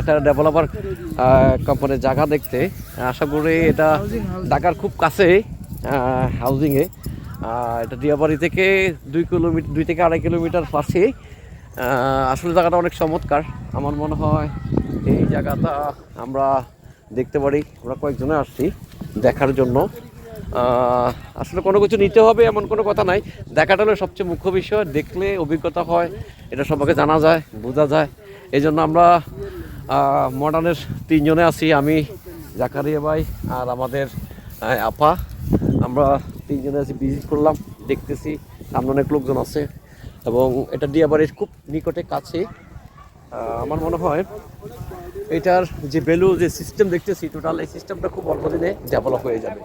একটা ডেভেলপার কোম্পানির জায়গা দেখতে। আশা করি এটা ঢাকার খুব কাছে হাউজিংয়ে এটা দিয়াবাড়ি থেকে দুই কিলোমিটার দুই থেকে আড়াই কিলোমিটার পাশে। আসলে জায়গাটা অনেক চমৎকার। আমার মনে হয় এই জায়গাটা আমরা দেখতে পারি। আমরা কয়েকজনে আসছি দেখার জন্য। আসলে কোনো কিছু নিতে হবে এমন কোনো কথা নাই। দেখাটা হলো সবচেয়ে মুখ্য বিষয়। দেখলে অভিজ্ঞতা হয়, এটা সবাইকে জানা যায়, বোঝা যায়। এই জন্য আমরা মডার্নের তিনজনে আছি, আমি, জাকারিয়া ভাই আর আমাদের আপা। আমরা তিনজনে আছি ভিজিট করলাম, দেখতেছি, সামনে অনেক লোকজন আছে এবং এটা দিয়াবাড়ির খুব নিকটে কাছে। আমার মনে হয় এটার যে ভ্যালু যে সিস্টেম দেখতেছি টোটাল এই সিস্টেমটা খুব অল্প দিনে ডেভেলপ হয়ে যাবে।